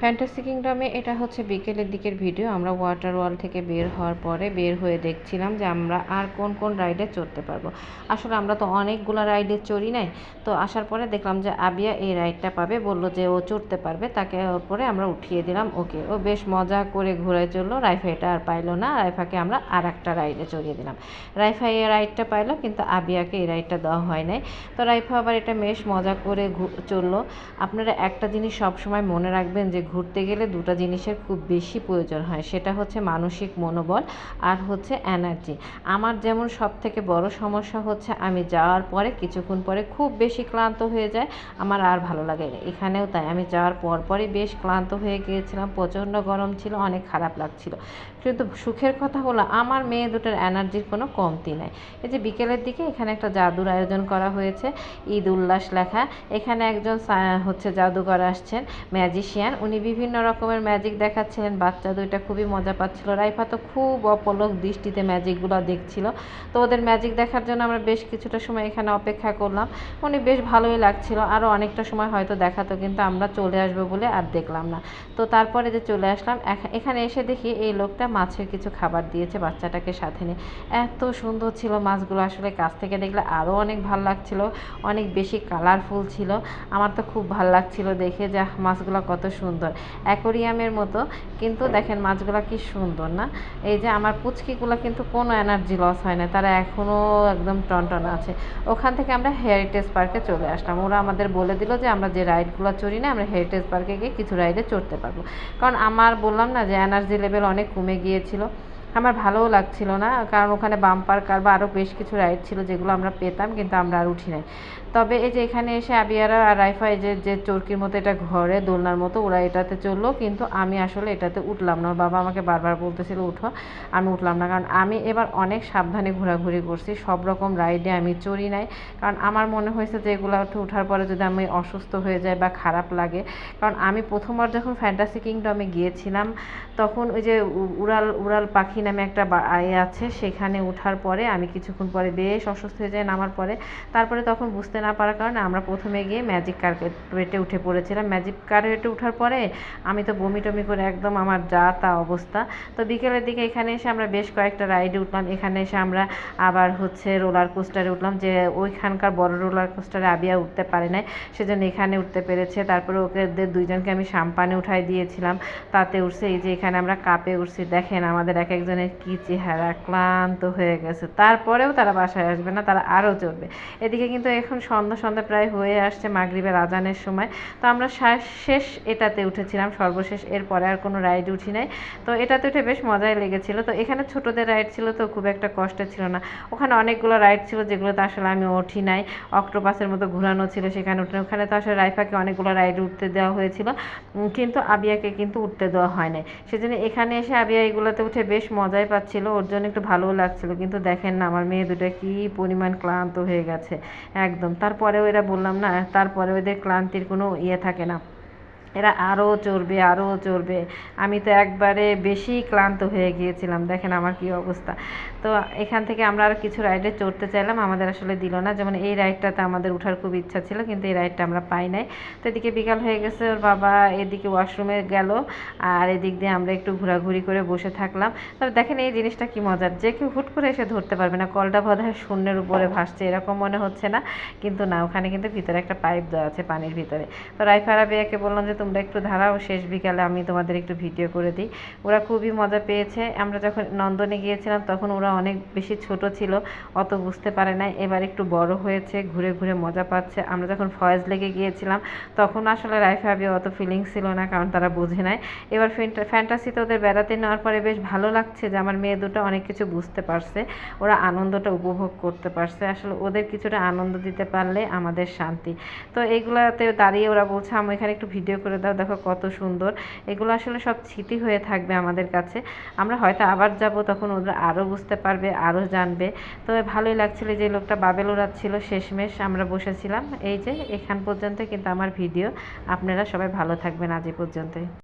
Fantasy কিংডমে এটা হচ্ছে বিকেলের দিকের ভিডিও। আমরা ওয়াটার ওয়াল থেকে বের হওয়ার পরে বের হয়ে দেখছিলাম যে আমরা আর কোন কোন রাইডে চড়তে পারব। আসলে আমরা তো অনেকগুলো রাইডে চড়ি নাই। তো আসার পরে দেখলাম যে আবিয়া এই রাইডটা পাবে। বলল যে ও চড়তে পারবে। তাকে পরে আমরা উঠিয়ে দিলাম। ওকে, ও বেশ মজা করে ঘুরে চলল। রাইফা এটা আর পাইলো না। রাইফাকে আমরা আর একটা রাইডে চড়িয়ে দিলাম। রাইফা এই রাইডটা পাইলো, কিন্তু আবিয়াকে এই রাইডটা দেওয়া হয় নাই। তো রাইফা আবার এটা বেশ মজা করে চলল। আপনারা একটা জিনিস সবসময় মনে রাখবেন যে ঘুরতে গেলে দুটো জিনিসের খুব বেশি প্রয়োজন হয়। সেটা হচ্ছে মানসিক মনোবল আর হচ্ছে এনার্জি। আমার যেমন সব থেকে বড় সমস্যা হচ্ছে আমি যাওয়ার পরে, কিছুক্ষণ পরে খুব বেশি ক্লান্ত হয়ে যায়, আমার আর ভালো লাগে না। এখানেও তাই, আমি যাওয়ার পর পরই বেশ ক্লান্ত হয়ে গিয়েছিলাম, প্রচণ্ড গরম ছিল, অনেক খারাপ লাগছিল। কিন্তু সুখের কথা হলো, আমার মেয়ে দুটোর এনার্জির কোনো কমতি নাই। এই যে বিকেলের দিকে এখানে একটা জাদুর আয়োজন করা হয়েছে, ঈদ উল্লাস লেখা। এখানে একজন হচ্ছে জাদুঘর আসছেন, ম্যাজিশিয়ান। উনি বিভিন্ন রকমের ম্যাজিক দেখাচ্ছিলেন, বাচ্চা দুইটা খুবই মজা পাচ্ছিল। রাইফা তো খুব অপলক দৃষ্টিতে ম্যাজিকগুলো দেখছিল। তো ওদের ম্যাজিক দেখার জন্য আমরা বেশ কিছুটা সময় এখানে অপেক্ষা করলাম। উনি বেশ ভালোই লাগছিল। আরও অনেকটা সময় হয়তো দেখাতো, কিন্তু আমরা চলে আসব বলে আর দেখলাম না। তো তারপরে যে চলে আসলাম এখানে এসে দেখি এই লোকটা মাছের কিছু খাবার দিয়েছে বাচ্চাটাকে সাথে নিয়ে। এত সুন্দর ছিল মাছগুলো, আসলে কাছ থেকে দেখলে আরও অনেক ভালো লাগছিল। অনেক বেশি কালারফুল ছিল। আমার তো খুব ভালো লাগছিল দেখে যা মাছগুলো কত সুন্দর। অ্যাকোরিয়ামের মতো। কিন্তু দেখেন মাছগুলো কি সুন্দর, না? এই যে আমার পুচকিগুলো কিন্তু কোনো এনার্জি লস হয় না, তারা এখনও একদম টনটন আছে। ওখান থেকে আমরা হেরিটেজ পার্কে চলে আসলাম। ওরা আমাদের বলে দিল যে আমরা যে রাইডগুলো চড়ি না, আমরা হেরিটেজ পার্কে গিয়ে কিছু রাইডে চড়তে পারব। কারণ আমার বললাম না যে এনার্জি লেভেল অনেক কমে গিয়েছিল। আমার ভালোও লাগছিল না, কারণ ওখানে বাম্পার কার বা আরও বেশ কিছু রাইড ছিল যেগুলো আমরা পেতাম, কিন্তু আমরা আর উঠি নাই। তবে এই যে এখানে এসে আবিয়ারা আর রাইফা, এই যে যে চরকির মতো এটা ঘরে, দোলনার মতো, ওরা এটাতে চলল। কিন্তু আমি আসলে এটাতে উঠলাম না। বাবা আমাকে বারবার বলতেছিল, উঠো। আমি উঠলাম না। কারণ আমি এবার অনেক সাবধানে ঘোরাঘুরি করছি। সব রকম রাইডে আমি চড়ি নাই। কারণ আমার মনে হয়েছে যে এগুলো ওঠার পরে যদি আমি অসুস্থ হয়ে যায় বা খারাপ লাগে। কারণ আমি প্রথমবার যখন ফ্যান্টাসি কিংডমে গিয়েছিলাম, তখন ওই যে উড়াল উড়াল পাখি নামে একটা ইয়ে আছে। সেখানে ওঠার পরে আমি কিছুক্ষণ পরে বেশ অসুস্থ হয়ে যায় নামার পরে। তারপরে তখন বুঝতে না পারার কারণে আমরা প্রথমে গিয়ে ম্যাজিক কার্পেটে উঠে পড়েছিলাম। ম্যাজিক কার্পেটে ওঠার পরে আমি তো বমি টমি করে একদম আমার যা তা অবস্থা। তো বিকেলের দিকে এখানে এসে আমরা বেশ কয়েকটা রাইডে উঠলাম। এখানে এসে আমরা আবার হচ্ছে রোলার কোস্টারে উঠলাম যে ওইখানকার বড় রোলার কোস্টারে আবিয়া উঠতে পারে নাই। সেজন্য এখানে উঠতে পেরেছে। তারপরে ওকে দুইজনকে আমি সাম্পানে উঠাই দিয়েছিলাম। তাতে উঠছে এই যে এখানে আমরা কাপে উঠছি। দেখেন আমাদের এক একজনের কী চেহারা ক্লান্ত হয়ে গেছে। তারপরেও তারা বাসায় আসবে না, তারা আরও চলবে এদিকে কিন্তু এখন সন্ধ্যা সন্ধ্যা প্রায় হয়ে আসছে মাগরীবের আজানের সময়। তো আমরা শেষ এটাতে উঠেছিলাম, সর্বশেষ। এরপরে আর কোনো রাইড উঠি নাই। তো এটাতে উঠে বেশ মজাই লেগেছিল। তো এখানে ছোটোদের রাইড ছিল তো খুব একটা কষ্ট ছিল না। ওখানে অনেকগুলো রাইড ছিল যেগুলোতে আসলে আমি উঠি নাই। অক্টোপাসের মতো ঘুরানো ছিল সেখানে উঠে ওখানে তো আসলে রাইফাকে অনেকগুলো রাইড উঠতে দেওয়া হয়েছিল। কিন্তু আবিয়াকে কিন্তু উঠতে দেওয়া হয় নাই। সেজন্য এখানে এসে আবিয়া এগুলোতে উঠে বেশ মজাই পাচ্ছিল। ওর জন্য একটু ভালোও লাগছিল। কিন্তু দেখেন না, আমার মেয়ে দুটো কী পরিমাণ ক্লান্ত হয়ে গেছে। একদম। তারপরেও এরা বললাম না তারপরে ওদের ক্লান্তির কোনো ইয়ে থাকে না। এরা আরও চড়বে আরও চড়বে। আমি তো একবারে বেশি ক্লান্ত হয়ে গিয়েছিলাম। দেখেন আমার কী অবস্থা। তো এখান থেকে আমরা আর কিছু রাইডে চড়তে চাইলাম। আমাদের আসলে দিল না। যেমন এই রাইডটাতে আমাদের উঠার খুব ইচ্ছা ছিল, কিন্তু এই রাইডটা আমরা পাই নাই। তো এদিকে বিকাল হয়ে গেছে, ওর বাবা এদিকে ওয়াশরুমে গেল। আর এদিক দিয়ে আমরা একটু ঘোরাঘুরি করে বসে থাকলাম। তবে দেখেন এই জিনিসটা কি মজার। যে কেউ হুট করে এসে ধরতে পারবে না। কলটা বোধহয় শূন্যের উপরে ভাসছে, এরকম মনে হচ্ছে না। কিন্তু না, ওখানে কিন্তু ভিতরে একটা পাইপ দেওয়া আছে পানির ভিতরে। তো রাইফারা বেয়াকে বললাম যে তোমরা একটু ধারাও শেষ বিকালে আমি তোমাদের একটু ভিডিও করে দিই। ওরা খুবই মজা পেয়েছে। আমরা যখন নন্দনে গিয়েছিলাম, তখন ওরা অনেক বেশি ছোট ছিল, অত বুঝতে পারে না এবার একটু বড় হয়েছে, ঘুরে ঘুরে মজা পাচ্ছে। আমরা যখন ফয়েজ লেগে গিয়েছিলাম, তখন আসলে রাইফাবি অত ফিলিংস ছিল না, কারণ তারা বুঝে নেয় এবার ফ্যান্টাসিতে ওদের বেড়াতে নেওয়ার পরে বেশ ভালো লাগছে যে, আমার মেয়ে দুটো অনেক কিছু বুঝতে পারছে। ওরা আনন্দটা উপভোগ করতে পারছে। আসলে ওদের কিছুটা আনন্দ দিতে পারলে আমাদের শান্তি। তো এইগুলাতে দাঁড়িয়ে ওরা বলছে, আমি এখানে একটু ভিডিও করে দাও, দেখো কত সুন্দর। এগুলো আসলে সব স্মৃতি হয়ে থাকবে আমাদের কাছে। আমরা হয়তো আবার যাব, তখন ওরা আরও বুঝতে পারবে আরও জানবে। তো ভালোই লাগছিল যে লোকটা বাবেল ছিল শেষমেশ আমরা বসেছিলাম। এই যে, এখান পর্যন্ত কিন্তু আমার ভিডিও। আপনারা সবাই ভালো থাকবেন আজ পর্যন্তই।